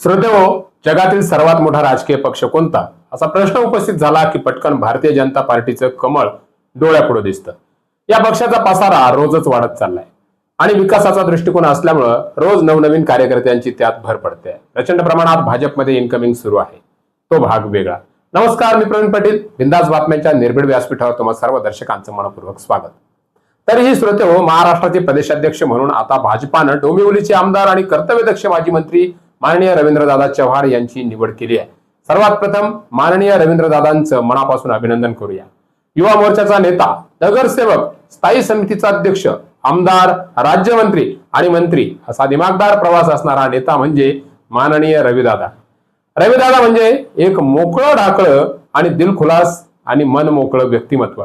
श्रोतेहो जगातील सर्वात मोठा राजकीय पक्ष कोणता? असा प्रश्न उपस्थित झाला की पटकन भारतीय जनता पार्टीचं कमळ डोळ्यापुढे दिसतं. या पक्षाचा पसारा रोजच वाढत चाललाय. आणि विकासाचा दृष्टिकोन असल्यामुळं रोज नवनवीन कार्यकर्त्यांची त्यात भर पडते. प्रचंड प्रमाणात भाजपमध्ये इन्कमिंग सुरू आहे. तो भाग वेगळा. नमस्कार मी प्रवीण पाटील. बिंदास बातम्यांच्या निर्भीड व्यासपीठावर तुम्हाला सर्व दर्शकांचं मनपूर्वक स्वागत. तरीही श्रोते हो महाराष्ट्राचे प्रदेशाध्यक्ष म्हणून आता भाजपानं डोंबिवलीचे आमदार आणि कर्तव्यदक्ष माजी मंत्री माननीय रवींद्रदादा चव्हाण यांची निवड केली आहे. सर्वात प्रथम माननीय रवींद्रदादांचं मनापासून अभिनंदन करूया. युवा मोर्चाचा नेता नगरसेवक स्थायी समितीचा अध्यक्ष आमदार राज्यमंत्री आणि मंत्री असा दिमागदार प्रवास असणारा नेता म्हणजे माननीय रविदादा. रविदादा म्हणजे एक मोकळं ढाकळं आणि दिलखुलास आणि मन मोकळं व्यक्तिमत्व.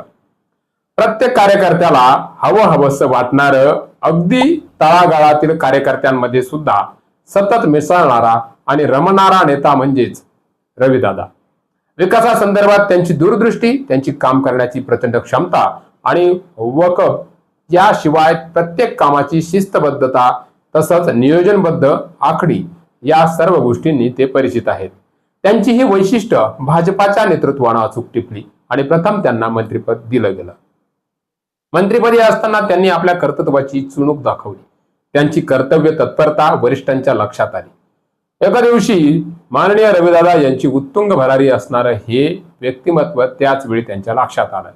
प्रत्येक कार्यकर्त्याला हवं हवंसं वाटणारं अगदी तळागाळातील कार्यकर्त्यांमध्ये सुद्धा सतत मिसळणारा आणि रमणारा नेता म्हणजेच रविदादा. विकासासंदर्भात त्यांची दूरदृष्टी त्यांची काम करण्याची प्रचंड क्षमता आणि वकफ याशिवाय प्रत्येक कामाची शिस्तबद्धता तसंच नियोजनबद्ध आखडी या सर्व गोष्टींनी ते परिचित आहेत. त्यांची ही वैशिष्ट्य भाजपाच्या नेतृत्वानं अचूक टिपली आणि प्रथम त्यांना मंत्रिपद दिलं गेलं. मंत्रिपदी असताना त्यांनी आपल्या कर्तृत्वाची चुणूक दाखवली. त्यांची कर्तव्य तत्परता वरिष्ठांच्या लक्षात आली. एका दिवशी माननीय रविदादा यांची उत्तुंग भरारी असणारं हे व्यक्तिमत्व त्याच वेळी त्यांच्या लक्षात आलं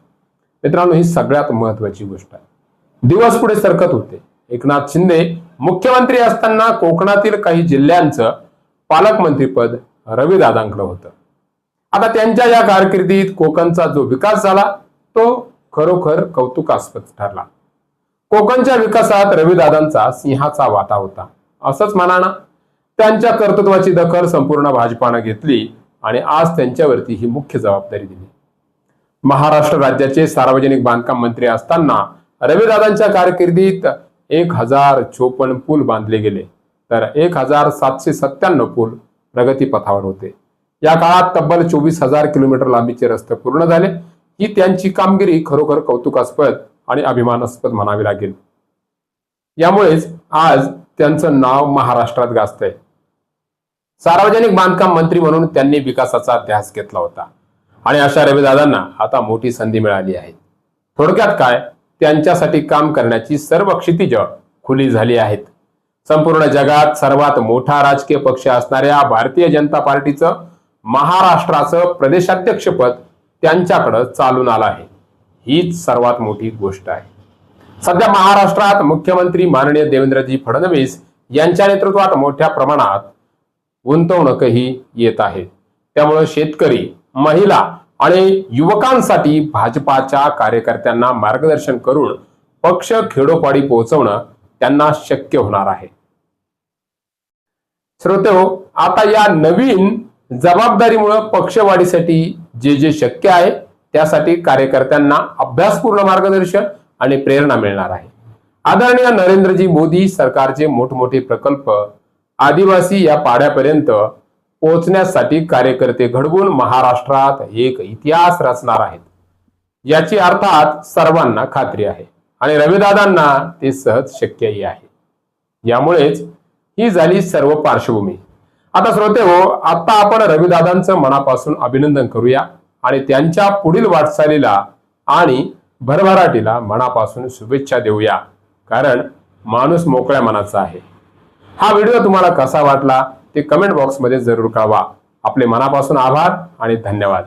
मित्रांनो ही सगळ्यात महत्वाची गोष्ट आहे. दिवस पुढे सरकत होते. एकनाथ शिंदे मुख्यमंत्री असताना कोकणातील काही जिल्ह्यांचं पालकमंत्रीपद रविदादांकडे होतं. आता त्यांच्या या कारकिर्दीत कोकणचा जो विकास झाला तो खरोखर कौतुकास्पद ठरला. कोकणच्या विकासात रविदादांचा सिंहाचा वाटा होता. असंच म्हणा ना त्यांच्या कर्तृत्वाची दखल संपूर्ण भाजपानं घेतली आणि आज त्यांच्यावरती ही मुख्य जबाबदारी दिली. महाराष्ट्र राज्याचे सार्वजनिक बांधकाम मंत्री असताना रविदादांच्या कारकिर्दीत एक हजार चोपन्न पूल बांधले गेले. तर एक हजार सातशे सत्त्याण्णव पूल प्रगतीपथावर होते. या काळात तब्बल चोवीस हजार किलोमीटर लांबीचे रस्ते पूर्ण झाले. ही त्यांची कामगिरी खरोखर कौतुकास्पद आणि अभिमानास्पद म्हणावी लागेल. यामुळेच आज त्यांचं नाव महाराष्ट्रात गाजतंय. सार्वजनिक बांधकाम मंत्री म्हणून त्यांनी विकासाचा ध्यास घेतला होता. आणि अशा रविदादांना आता मोठी संधी मिळाली आहे. थोडक्यात काय? त्यांच्यासाठी काम करण्याची सर्व क्षितिज खुली झाली आहेत. संपूर्ण जगात सर्वात मोठा राजकीय पक्ष असणाऱ्या भारतीय जनता पार्टीचं महाराष्ट्राचं प्रदेशाध्यक्षपद त्यांच्याकडं चालून आलं आहे. हीच सर्वात मोठी गोष्ट आहे. सध्या महाराष्ट्रात मुख्यमंत्री माननीय देवेंद्रजी फडणवीस यांच्या नेतृत्वात मोठ्या प्रमाणात गुंतवणूकही येत आहे त्यामुळे शेतकरी महिला आणि युवकांसाठी भाजपाच्या कार्यकर्त्यांना मार्गदर्शन करून पक्ष खेडोपाडी पोहोचवणं त्यांना शक्य होणार आहे. श्रोते हो आता या नवीन जबाबदारीमुळं पक्षवाढीसाठी जे जे शक्य आहे त्यासाठी कार्यकर्त्यांना अभ्यासपूर्ण मार्गदर्शन आणि प्रेरणा मिळणार आहे. आदरणीय नरेंद्रजी मोदी सरकारचे मोठमोठे प्रकल्प आदिवासी या पाड्यापर्यंत पोहोचण्यासाठी कार्यकर्ते घडवून महाराष्ट्रात एक इतिहास रचणार आहेत. याची अर्थात सर्वांना खात्री आहे आणि रविदादांना ते सहज शक्यही आहे. यामुळेच ही झाली सर्व पार्श्वभूमी. आता श्रोते हो आता आपण रविदादांचं मनापासून अभिनंदन करूया. आणि त्यांच्या पुढील वाटचालीला आणि भरभराटीला मनापासून शुभेच्छा देऊया. कारण माणूस मोकळ्या मनाचा आहे. हा व्हिडिओ तुम्हाला कसा वाटला ते कमेंट बॉक्समध्ये जरूर कळवा. आपले मनापासून आभार आणि धन्यवाद.